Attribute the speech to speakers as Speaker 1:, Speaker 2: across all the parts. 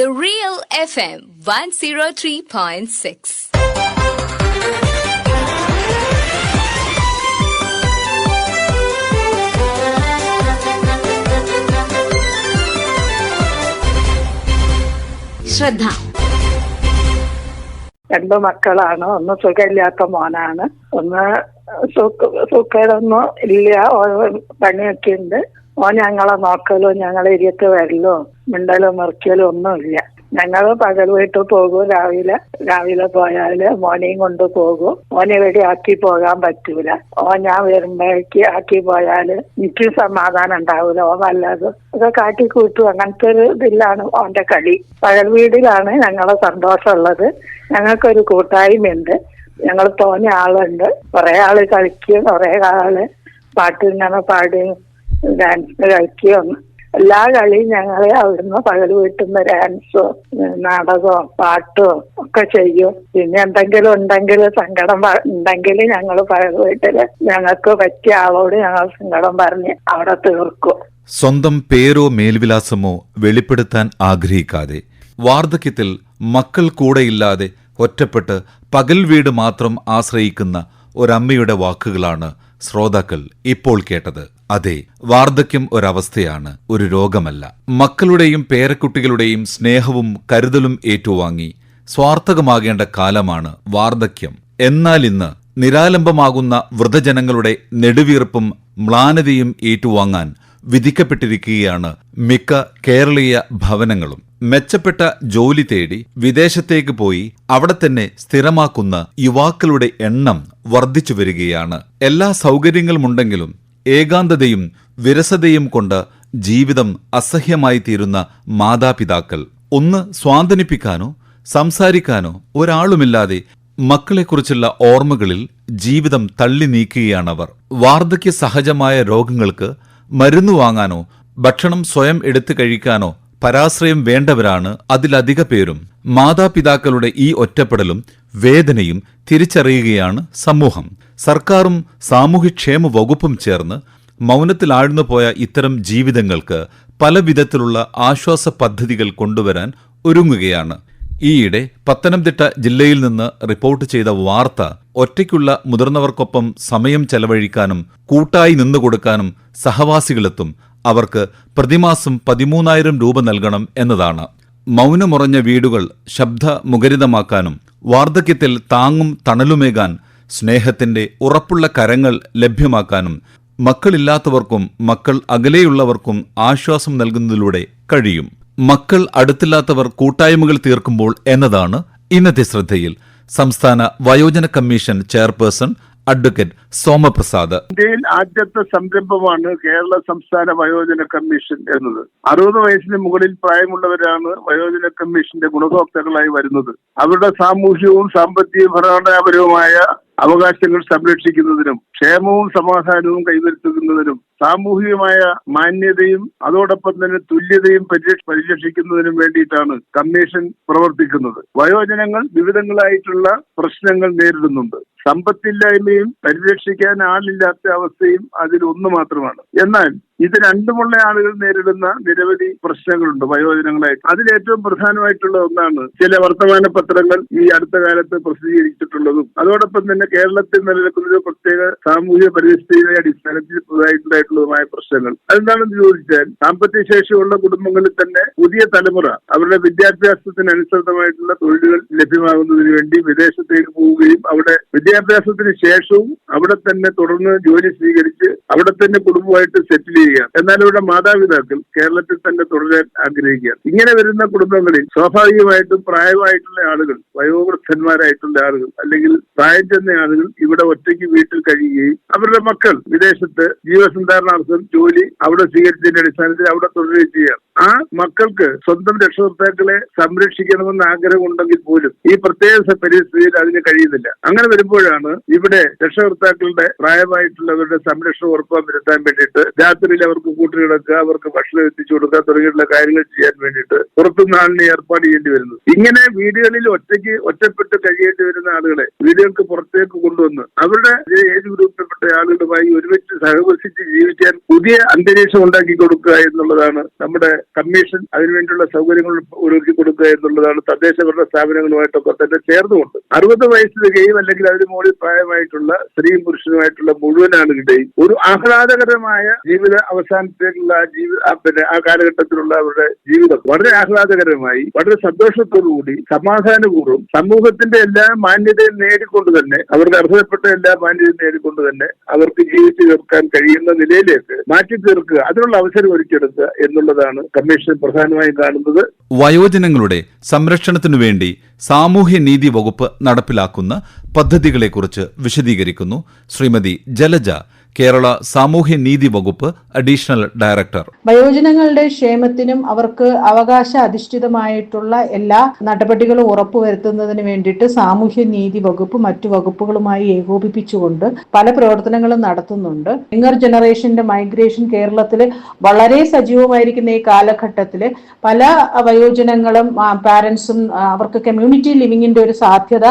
Speaker 1: The Real FM 103.6. ശ്രദ്ധ.
Speaker 2: രണ്ടു മക്കളാണ്. ഒന്ന് സുഖമില്ലാത്ത മോനാണ്. ഒന്ന് സുഖ സുഖമൊന്നും ഇല്ല. പണിയൊക്കെ ഉണ്ട്. ഓൻ ഞങ്ങളെ നോക്കലോ ഞങ്ങളെ ഇരിയത്ത് വരലോ മിണ്ടലോ മെറിക്കലോ ഒന്നുമില്ല. ഞങ്ങൾ പകൽ വീട്ടിൽ പോകും രാവിലെ രാവിലെ പോയാൽ മോനെയും കൊണ്ട് പോകും. മോനെ ഇവിടെ ആക്കി പോകാൻ പറ്റൂല. ഓ ഞാൻ വരുമ്പോഴേക്ക് ആക്കി പോയാൽ എനിക്ക് സമാധാനം ഉണ്ടാവൂല. ഓ വല്ലാതെ കാട്ടി കൂട്ടും. അങ്ങനത്തെ ഒരു ഇതിലാണ് ഓന്റെ കളി. പകൽ വീടിലാണ് ഞങ്ങളെ സന്തോഷമുള്ളത്. ഞങ്ങൾക്കൊരു കൂട്ടായ്മയുണ്ട്. ഞങ്ങൾ തോന്നിയ ആളുണ്ട്. കുറെ ആൾ കളിക്കും കുറെ ആൾ പാട്ട് ഇങ്ങനെ പാടി ഡാൻസ് കളിക്കുകയും എല്ലാ കളിയും ഞങ്ങളെ അവിടുന്ന് പകൽ വീട്ടുന്ന ഡാൻസോ നാടകമോ പാട്ടോ ഒക്കെ ചെയ്യും. പിന്നെ എന്തെങ്കിലും ഉണ്ടെങ്കിൽ സങ്കടം ഉണ്ടെങ്കിൽ ഞങ്ങൾ പകൽ വീട്ടിൽ ഞങ്ങൾക്ക് പറ്റിയ ആളോട് ഞങ്ങൾ സങ്കടം പറഞ്ഞ് അവിടെ തീർക്കും.
Speaker 3: സ്വന്തം പേരോ മേൽവിലാസമോ വെളിപ്പെടുത്താൻ ആഗ്രഹിക്കാതെ വാർദ്ധക്യത്തിൽ മക്കൾ കൂടെയില്ലാതെ ഒറ്റപ്പെട്ട് പകൽ വീട് മാത്രം ആശ്രയിക്കുന്ന ഒരമ്മയുടെ വാക്കുകളാണ് ശ്രോതാക്കൾ ഇപ്പോൾ കേട്ടത് അതെ വാർദ്ധക്യം ഒരവസ്ഥയാണ് ഒരു രോഗമല്ല. മക്കളുടെയും പേരക്കുട്ടികളുടെയും സ്നേഹവും കരുതലും ഏറ്റുവാങ്ങി സ്വാർത്ഥകമാകേണ്ട കാലമാണ് വാർദ്ധക്യം. എന്നാൽ ഇന്ന് നിരാലംബമാകുന്ന വൃദ്ധജനങ്ങളുടെ നെടുവീർപ്പും മ്ലാനതയും ഏറ്റുവാങ്ങാൻ വിധിക്കപ്പെട്ടിരിക്കുകയാണ് മിക്ക കേരളീയ ഭവനങ്ങളും. മെച്ചപ്പെട്ട ജോലി തേടി വിദേശത്തേക്ക് പോയി അവിടെ തന്നെ സ്ഥിരമാക്കുന്ന യുവാക്കളുടെ എണ്ണം വർദ്ധിച്ചു വരികയാണ്. എല്ലാ സൗകര്യങ്ങളുമുണ്ടെങ്കിലും ഏകാന്തതയും വിരസതയും കൊണ്ട് ജീവിതം അസഹ്യമായി തീരുന്ന മാതാപിതാക്കൾ. ഒന്ന് സ്വാന്തനിപ്പിക്കാനോ സംസാരിക്കാനോ ഒരാളുമില്ലാതെ മക്കളെക്കുറിച്ചുള്ള ഓർമ്മകളിൽ ജീവിതം തള്ളി നീക്കുകയാണവർ. വാർദ്ധക്യ സഹജമായ രോഗങ്ങൾക്ക് മരുന്ന് വാങ്ങാനോ ഭക്ഷണം സ്വയം എടുത്തു കഴിക്കാനോ പരാശ്രയം വേണ്ടവരാണ് അതിലധിക പേരും. മാതാപിതാക്കളുടെ ഈ ഒറ്റപ്പെടലും വേദനയും തിരിച്ചറിയുകയാണ് സമൂഹം. സർക്കാരും സാമൂഹ്യക്ഷേമ വകുപ്പും ചേർന്ന് മൗനത്തിൽ ആഴ്ന്നുപോയ ഇത്തരം ജീവിതങ്ങൾക്ക് പല വിധത്തിലുള്ള ആശ്വാസ പദ്ധതികൾ കൊണ്ടുവരാൻ ഒരുങ്ങുകയാണ്. ഈയിടെ പത്തനംതിട്ട ജില്ലയിൽ നിന്ന് റിപ്പോർട്ട് ചെയ്ത വാർത്ത ഒറ്റയ്ക്കുള്ള മുതിർന്നവർക്കൊപ്പം സമയം ചെലവഴിക്കാനും കൂട്ടായി നിന്നുകൊടുക്കാനും സഹവാസികളെത്തും അവർക്ക് പ്രതിമാസം പതിമൂന്നായിരം രൂപ നൽകണം എന്നതാണ്. മൗനമുറഞ്ഞ വീടുകൾ ശബ്ദ മുഖരിതമാക്കാനും വാർദ്ധക്യത്തിൽ താങ്ങും തണലുമേകാൻ സ്നേഹത്തിന്റെ ഉറപ്പുള്ള കരങ്ങൾ ലഭ്യമാക്കാനും മക്കളില്ലാത്തവർക്കും മക്കൾ അകലെയുള്ളവർക്കും ആശ്വാസം നൽകുന്നതിലൂടെ കഴിയും. മക്കൾ അടുത്തില്ലാത്തവർ കൂട്ടായ്മകൾ തീർക്കുമ്പോൾ എന്നതാണ് ഇന്നത്തെ ശ്രദ്ധയിൽ. സംസ്ഥാന വയോജന കമ്മീഷൻ ചെയർപേഴ്സൺ അഡ്വക്കേറ്റ് സോമപ്രസാദ്.
Speaker 4: ഇന്ത്യയിൽ ആദ്യത്തെ സംരംഭമാണ് കേരള സംസ്ഥാന വയോജന കമ്മീഷൻ എന്നത്. അറുപത് വയസ്സിന് മുകളിൽ പ്രായമുള്ളവരാണ് വയോജന കമ്മീഷന്റെ ഗുണഭോക്താക്കളായി വരുന്നത്. അവരുടെ സാമൂഹ്യവും സാമ്പത്തിക ഭരണപരവുമായ അവകാശങ്ങൾ സംരക്ഷിക്കുന്നതിനും ക്ഷേമവും സമാധാനവും കൈവരുത്തുന്നതിനും സാമൂഹികമായ മാന്യതയും അതോടൊപ്പം തന്നെ തുല്യതയും പരിരക്ഷ- പരിരക്ഷിക്കുന്നതിനും വേണ്ടിയിട്ടാണ് കമ്മീഷൻ പ്രവർത്തിക്കുന്നത്. വയോജനങ്ങൾ വിവിധങ്ങളായിട്ടുള്ള പ്രശ്നങ്ങൾ നേരിടുന്നുണ്ട്. സമ്പത്തില്ലായ്മയും പരിരക്ഷിക്കാൻ ആളില്ലാത്ത അവസ്ഥയും അതിൽ ഒന്ന് മാത്രമാണ്. എന്നാൽ ഇത് രണ്ടുമുള്ള ആളുകൾ നേരിടുന്ന നിരവധി പ്രശ്നങ്ങളുണ്ട് വയോജനങ്ങളായിട്ട്. അതിൽ ഏറ്റവും പ്രധാനമായിട്ടുള്ള ഒന്നാണ് ചില വർത്തമാന പത്രങ്ങൾ ഈ അടുത്ത കാലത്ത് പ്രസിദ്ധീകരിച്ചിട്ടുള്ളതും. അതോടൊപ്പം തന്നെ കേരളത്തിൽ നിലനിൽക്കുന്ന ഒരു പ്രത്യേക സാമൂഹിക പരിസ്ഥിതിയുടെ അടിസ്ഥാനത്തിൽ പുതുതായിട്ടുണ്ടായിട്ടുള്ളതുമായ പ്രശ്നങ്ങൾ. അതെന്താണെന്ന് ചോദിച്ചാൽ സാമ്പത്തിക ശേഷിയുള്ള കുടുംബങ്ങളിൽ തന്നെ പുതിയ തലമുറ അവരുടെ വിദ്യാഭ്യാസത്തിനനുസൃതമായിട്ടുള്ള തൊഴിലുകൾ ലഭ്യമാകുന്നതിന് വേണ്ടി വിദേശത്തേക്ക് പോവുകയും അവിടെ വിദ്യാഭ്യാസത്തിന് ശേഷവും അവിടെ തന്നെ തുടർന്ന് ജോലി സ്വീകരിച്ച് അവിടെ തന്നെ കുടുംബമായിട്ട് സെറ്റിൽ ചെയ്യുക. എന്നാൽ ഇവിടെ മാതാപിതാക്കൾ കേരളത്തിൽ തന്നെ തുടരാൻ ആഗ്രഹിക്കുക. ഇങ്ങനെ വരുന്ന കുടുംബങ്ങളിൽ സ്വാഭാവികമായിട്ടും പ്രായമായിട്ടുള്ള ആളുകൾ വയോവൃദ്ധന്മാരായിട്ടുള്ള ആളുകൾ അല്ലെങ്കിൽ പ്രായം ചെന്ന ആളുകൾ ഇവിടെ ഒറ്റയ്ക്ക് വീട്ടിൽ കഴിയുകയും അവരുടെ മക്കൾ വിദേശത്ത് ജീവസന്ധാരണാർത്ഥം ജോലി അവിടെ സ്വീകരിച്ചതിന്റെ അടിസ്ഥാനത്തിൽ അവിടെ തുടരുകയും ചെയ്യുകയാണ് ആ മക്കൾക്ക് സ്വന്തം രക്ഷകർത്താക്കളെ സംരക്ഷിക്കണമെന്ന് ആഗ്രഹമുണ്ടെങ്കിൽ പോലും ഈ പ്രത്യേക പരിസ്ഥിതിയിൽ അതിന് കഴിയുന്നില്ല. അങ്ങനെ വരുമ്പോഴാണ് ഇവിടെ രക്ഷകർത്താക്കളുടെ പ്രായമായിട്ടുള്ളവരുടെ സംരക്ഷണം ഉറപ്പാൻ വരുത്താൻ വേണ്ടിയിട്ട് രാത്രിയിൽ അവർക്ക് കൂട്ടുകിടക്കുക അവർക്ക് ഭക്ഷണം എത്തിച്ചു കൊടുക്കുക തുടങ്ങിയിട്ടുള്ള കാര്യങ്ങൾ ചെയ്യാൻ വേണ്ടിയിട്ട് പുറത്തുനിന്ന് ആളിനെ ഏർപ്പാട് ചെയ്യേണ്ടി വരുന്നത് ഇങ്ങനെ വീടുകളിൽ ഒറ്റയ്ക്ക് ഒറ്റപ്പെട്ട് കഴിയേണ്ടി വരുന്ന ആളുകളെ വീടുകൾക്ക് പുറത്തേക്ക് കൊണ്ടുവന്ന് അവരുടെ ഏജ് ഗ്രൂപ്പിൽപ്പെട്ട ആളുകളുമായി ഒരുമിച്ച് സഹവസിച്ച് ജീവിക്കാൻ പുതിയ അന്തരീക്ഷം ഉണ്ടാക്കി കൊടുക്കുക എന്നുള്ളതാണ് നമ്മുടെ കമ്മീഷൻ അതിനുവേണ്ടിയുള്ള സൗകര്യങ്ങൾ ഒരുക്കി കൊടുക്കുക എന്നുള്ളതാണ് തദ്ദേശ ഭരണ സ്ഥാപനങ്ങളുമായിട്ടൊക്കെ തന്നെ ചേർന്നുകൊണ്ട്. അറുപത് വയസ്സ് തികയും അല്ലെങ്കിൽ അതിന് മുകളിൽ പ്രായമായിട്ടുള്ള സ്ത്രീയും പുരുഷനുമായിട്ടുള്ള മുഴുവൻ ആളുകളുടെയും ഒരു ആഹ്ലാദകരമായ ജീവിത അവസാനത്തേക്കുള്ള ജീവിത പിന്നെ ആ കാലഘട്ടത്തിലുള്ള അവരുടെ ജീവിതം വളരെ ആഹ്ലാദകരമായി വളരെ സന്തോഷത്തോടുകൂടി സമാധാനപൂർവം സമൂഹത്തിന്റെ എല്ലാ മാന്യതയും നേടിക്കൊണ്ട് തന്നെ അവർക്ക് അർഹതപ്പെട്ട എല്ലാ മാന്യതയും നേടിക്കൊണ്ട് തന്നെ അവർക്ക് ജീവിച്ചു തീർക്കാൻ കഴിയുന്ന നിലയിലേക്ക് മാറ്റി തീർക്കുക അതിനുള്ള അവസരം ഒരുക്കിയെടുക്കുക എന്നുള്ളതാണ് കമ്മീഷൻ പ്രധാനമായും കാണുന്നത്
Speaker 3: വയോജനങ്ങളുടെ സംരക്ഷണത്തിനു വേണ്ടി സാമൂഹ്യ നീതി വകുപ്പ് നടപ്പിലാക്കുന്ന പദ്ധതികളെക്കുറിച്ച് വിശദീകരിക്കുന്നു ശ്രീമതി ജലജ കേരള സാമൂഹ്യ നീതി വകുപ്പ് അഡീഷണൽ ഡയറക്ടർ.
Speaker 1: വയോജനങ്ങളുടെ ക്ഷേമത്തിനും അവർക്ക് അവകാശ അധിഷ്ഠിതമായിട്ടുള്ള എല്ലാ നടപടികളും ഉറപ്പുവരുത്തുന്നതിന് വേണ്ടിയിട്ട് സാമൂഹ്യ നീതി വകുപ്പ് മറ്റു വകുപ്പുകളുമായി ഏകോപിപ്പിച്ചുകൊണ്ട് പല പ്രവർത്തനങ്ങളും നടത്തുന്നുണ്ട്. യങ്ങർ ജനറേഷന്റെ മൈഗ്രേഷൻ കേരളത്തിൽ വളരെ സജീവമായിരിക്കുന്ന ഈ കാലഘട്ടത്തിൽ പല വയോജനങ്ങളും പാരൻസും അവർക്ക് കമ്മ്യൂണിറ്റി ലിവിങ്ങിന്റെ ഒരു സാധ്യത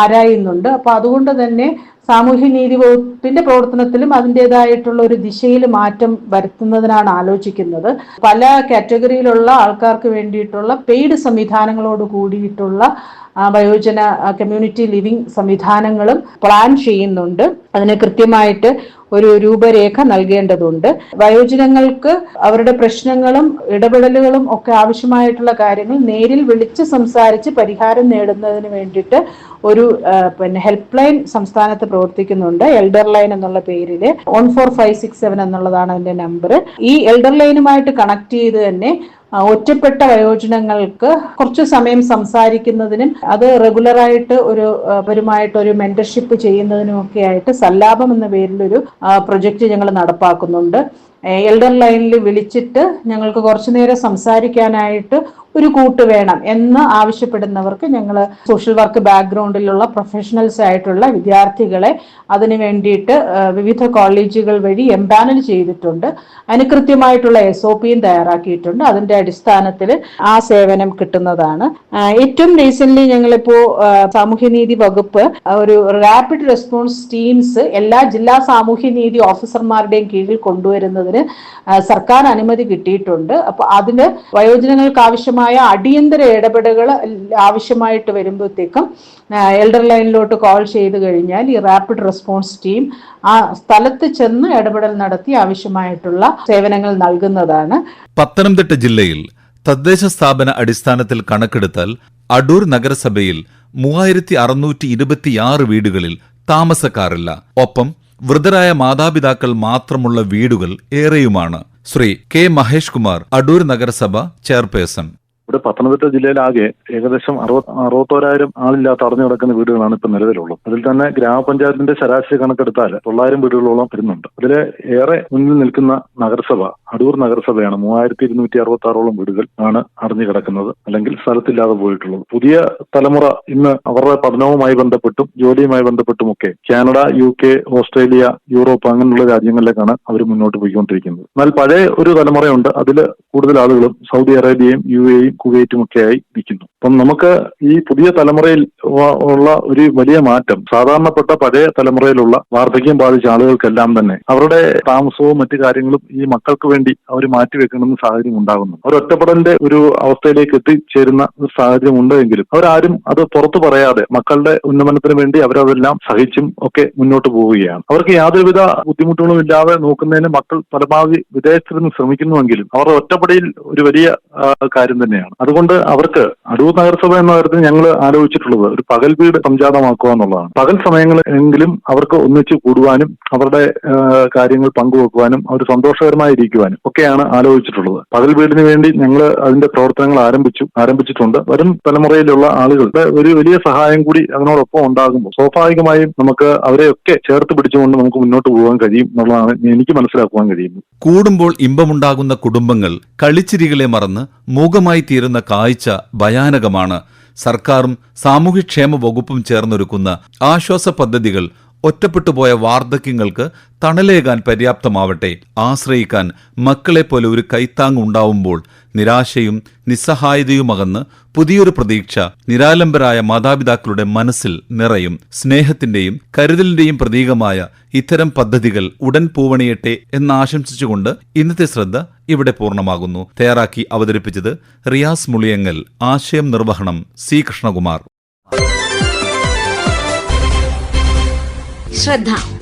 Speaker 1: ആരായുന്നുണ്ട്. അപ്പൊ അതുകൊണ്ട് തന്നെ സാമൂഹ്യ നീതി വകുപ്പിന്റെ പ്രവർത്തനത്തിലും അതിന്റെതായിട്ടുള്ള ഒരു ദിശയിൽ മാറ്റം വരുത്തുന്നതിനാണ് ആലോചിക്കുന്നത്. പല കാറ്റഗറിയിലുള്ള ആൾക്കാർക്ക് വേണ്ടിയിട്ടുള്ള പെയ്ഡ് സംവിധാനങ്ങളോട് കൂടിയിട്ടുള്ള വയോജന കമ്മ്യൂണിറ്റി ലിവിംഗ് സംവിധാനങ്ങളും പ്ലാൻ ചെയ്യുന്നുണ്ട്. അതിന് കൃത്യമായിട്ട് ഒരു രൂപരേഖ നൽകേണ്ടതുണ്ട്. വയോജനങ്ങൾക്ക് അവരുടെ പ്രശ്നങ്ങളും ഇടപെടലുകളും ഒക്കെ ആവശ്യമായിട്ടുള്ള കാര്യങ്ങൾ നേരിൽ വിളിച്ച് സംസാരിച്ച് പരിഹാരം നേടുന്നതിന് വേണ്ടിയിട്ട് ഒരു പിന്നെ ഹെൽപ്പ് ലൈൻ സംസ്ഥാനത്ത് പ്രവർത്തിക്കുന്നുണ്ട്. എൽഡർ ലൈൻ എന്നുള്ള പേരിൽ one four five six seven എന്നുള്ളതാണ് അതിന്റെ നമ്പർ ഈ എൽഡർ ലൈനുമായിട്ട് കണക്ട് ചെയ്ത് തന്നെ ഒറ്റപ്പെട്ട വയോജനങ്ങൾക്ക് കുറച്ച് സമയം സംസാരിക്കുന്നതിനും അത് റെഗുലറായിട്ട് ഒരു അവരുമായിട്ട് ഒരു മെന്റർഷിപ്പ് ചെയ്യുന്നതിനും ഒക്കെ ആയിട്ട് സല്ലാപം എന്ന പേരിലൊരു പ്രൊജക്റ്റ് ഞങ്ങൾ നടപ്പാക്കുന്നുണ്ട്. എൽഡർ ലൈനിൽ വിളിച്ചിട്ട് ഞങ്ങൾക്ക് കുറച്ചു നേരം സംസാരിക്കാനായിട്ട് ഒരു കൂട്ട് വേണം എന്ന് ആവശ്യപ്പെടുന്നവർക്ക് ഞങ്ങൾ സോഷ്യൽ വർക്ക് ബാക്ക്ഗ്രൗണ്ടിലുള്ള പ്രൊഫഷണൽസ് ആയിട്ടുള്ള വിദ്യാർത്ഥികളെ അതിനു വേണ്ടിയിട്ട് വിവിധ കോളേജുകൾ വഴി എംപാനൽ ചെയ്തിട്ടുണ്ട്. അതിന് കൃത്യമായിട്ടുള്ള എസ് ഒ പിയും തയ്യാറാക്കിയിട്ടുണ്ട്. അതിന്റെ അടിസ്ഥാനത്തിൽ ആ സേവനം കിട്ടുന്നതാണ്. ഏറ്റവും റീസെന്റ് ഞങ്ങളിപ്പോ സാമൂഹ്യനീതി വകുപ്പ് ഒരു റാപ്പിഡ് റെസ്പോൺസ് ടീംസ് എല്ലാ ജില്ലാ സാമൂഹ്യനീതി ഓഫീസർമാരുടെയും കീഴിൽ കൊണ്ടുവരുന്നതിന് ആ, സർക്കാർ അനുമതി കിട്ടിയിട്ടുണ്ട്. അപ്പൊ അതിന് വയോജനങ്ങൾക്ക് ആവശ്യമായ അടിയന്തര ഇടപെടലുകൾ ആവശ്യമായിട്ട് വരുമ്പോഴത്തേക്കും എൽഡർ ലൈനിലോട്ട് കോൾ ചെയ്ത് കഴിഞ്ഞാൽ ഈ റാപ്പിഡ് റെസ്പോൺസ് ടീം ആ സ്ഥലത്ത് ചെന്ന് ഇടപെടൽ നടത്തി ആവശ്യമായിട്ടുള്ള സേവനങ്ങൾ നൽകുന്നതാണ്.
Speaker 3: പത്തനംതിട്ട ജില്ലയിൽ തദ്ദേശ സ്ഥാപന അടിസ്ഥാനത്തിൽ കണക്കെടുത്താൽ അടൂർ നഗരസഭയിൽ മൂവായിരത്തി അറുന്നൂറ്റി ഇരുപത്തിയാറ് വീടുകളിൽ താമസക്കാറില്ല ഒപ്പം വൃതരായ മാതാപിതാക്കൾ മാത്രമുള്ള വീടുകൾ ഏറെയുമാണ്. ശ്രീ കെ മഹേഷ് കുമാർ അടൂർ നഗരസഭ ചെയർപേഴ്സൺ.
Speaker 5: ഇവിടെ പത്തനംതിട്ട ജില്ലയിലാകെ ഏകദേശം അറുപത് അറുപത്തോരായിരം ആളില്ലാത്ത അടഞ്ഞു കിടക്കുന്ന വീടുകളാണ് ഇപ്പൊ നിലവിലുള്ളത്. അതിൽ തന്നെ ഗ്രാമപഞ്ചായത്തിന്റെ ശരാശരി കണക്കെടുത്താൽ തൊള്ളായിരം വീടുകളോളം വരുന്നുണ്ട്. അതിലെ ഏറെ മുന്നിൽ നിൽക്കുന്ന നഗരസഭ അടൂർ നഗരസഭയാണ് മൂവായിരത്തി ഇരുന്നൂറ്റി അറുപത്തി ആറോളം വീടുകൾ ആണ് അടഞ്ഞു കിടക്കുന്നത് അല്ലെങ്കിൽ സ്ഥലത്തില്ലാതെ പോയിട്ടുള്ളത്. പുതിയ തലമുറ ഇന്ന് അവരുടെ പഠനവുമായി ബന്ധപ്പെട്ടും ജോലിയുമായി ബന്ധപ്പെട്ടുമൊക്കെ Canada U K Australia Europe അങ്ങനെയുള്ള രാജ്യങ്ങളിലേക്കാണ് അവർ മുന്നോട്ട് പോയിക്കൊണ്ടിരിക്കുന്നത്. എന്നാൽ പഴയ ഒരു തലമുറയുണ്ട്. അതിൽ കൂടുതൽ ആളുകളും സൗദി അറേബ്യയും യു എയും കുവൈറ്റും ഒക്കെയായി നിൽക്കുന്നു. അപ്പം നമുക്ക് ഈ പുതിയ തലമുറയിൽ ഉള്ള ഒരു വലിയ മാറ്റം സാധാരണപ്പെട്ട പഴയ തലമുറയിലുള്ള വാർദ്ധക്യം ബാധിച്ച ആളുകൾക്കെല്ലാം തന്നെ അവരുടെ താമസവും മറ്റു കാര്യങ്ങളും ഈ മക്കൾക്ക് വേണ്ടി അവർ മാറ്റിവെക്കണമെന്ന് സാഹചര്യം ഉണ്ടാകുന്നു. അവർ ഒറ്റപ്പെടലിന്റെ ഒരു അവസ്ഥയിലേക്ക് എത്തിച്ചേരുന്ന ഒരു സാഹചര്യം ഉണ്ടെങ്കിലും അവരാരും അത് പുറത്തു പറയാതെ മക്കളുടെ ഉന്നമനത്തിന് വേണ്ടി അവരതെല്ലാം സഹിച്ചും ഒക്കെ മുന്നോട്ട് പോവുകയാണ്. അവർക്ക് യാതൊരുവിധ ബുദ്ധിമുട്ടുകളും ഇല്ലാതെ നോക്കുന്നതിന് മക്കൾ പരമാവധി വിദേശത്തിരുന്ന് ശ്രമിക്കുന്നുവെങ്കിലും അവരുടെ ഒറ്റപ്പെടയിൽ ഒരു വലിയ കാര്യം തന്നെയാണ്. അതുകൊണ്ട് അവർക്ക് അടൂർ നഗരസഭ എന്ന കാര്യത്തിൽ ഞങ്ങൾ ആലോചിച്ചിട്ടുള്ളത് ഒരു പകൽ വീട് സംജാതമാക്കുക എന്നുള്ളതാണ്. പകൽ സമയങ്ങളിൽ എങ്കിലും അവർക്ക് ഒന്നിച്ച് കൂടുവാനും അവരുടെ കാര്യങ്ങൾ പങ്കുവെക്കുവാനും അവർ സന്തോഷകരമായി ഇരിക്കുവാനും ഒക്കെയാണ് ആലോചിച്ചിട്ടുള്ളത്. പകൽ വീടിന് വേണ്ടി ഞങ്ങൾ അതിന്റെ പ്രവർത്തനങ്ങൾ ആരംഭിച്ചു ആരംഭിച്ചിട്ടുണ്ട്. വരും തലമുറയിലുള്ള ആളുകളുടെ ഒരു വലിയ സഹായം കൂടി അതിനോടൊപ്പം ഉണ്ടാകുമ്പോൾ സ്വാഭാവികമായും നമുക്ക് അവരെയൊക്കെ ചേർത്ത് പിടിച്ചുകൊണ്ട് നമുക്ക് മുന്നോട്ട് പോകാൻ കഴിയും എന്നുള്ളതാണ് എനിക്ക് മനസ്സിലാക്കുവാൻ കഴിയുന്നത്.
Speaker 3: കൂടുമ്പോൾ ഇമ്പമുണ്ടാകുന്ന കുടുംബങ്ങൾ കളിച്ചിരികളെ മറന്ന് മൂകമായി തീരുന്ന കാഴ്ച ഭയാനകമാണ് സർക്കാരും സാമൂഹ്യക്ഷേമ വകുപ്പും ചേർന്നൊരുക്കുന്ന ആശ്വാസ പദ്ധതികൾ ഒറ്റപ്പെട്ടുപോയ വാർദ്ധക്യങ്ങൾക്ക് തണലേകാൻ പര്യാപ്തമാവട്ടെ. ആശ്രയിക്കാൻ മക്കളെപ്പോലെ ഒരു കൈത്താങ് ഉണ്ടാവുമ്പോൾ നിരാശയും നിസ്സഹായതയുമകന്ന് പുതിയൊരു പ്രതീക്ഷ നിരാലംബരായ മാതാപിതാക്കളുടെ മനസ്സിൽ നിറയും സ്നേഹത്തിന്റെയും കരുതലിന്റെയും പ്രതീകമായ ഇത്തരം പദ്ധതികൾ ഉടൻ പൂവണിയട്ടെ എന്നാശംസിച്ചുകൊണ്ട് ഇന്നത്തെ ശ്രദ്ധ ഇവിടെ പൂർണമാകുന്നു. തയ്യാറാക്കി അവതരിപ്പിച്ചത് റിയാസ് മുളിയങ്ങൽ ആശയം നിർവഹണം സി. കൃഷ്ണകുമാർ.
Speaker 6: ശ്രദ്ധ.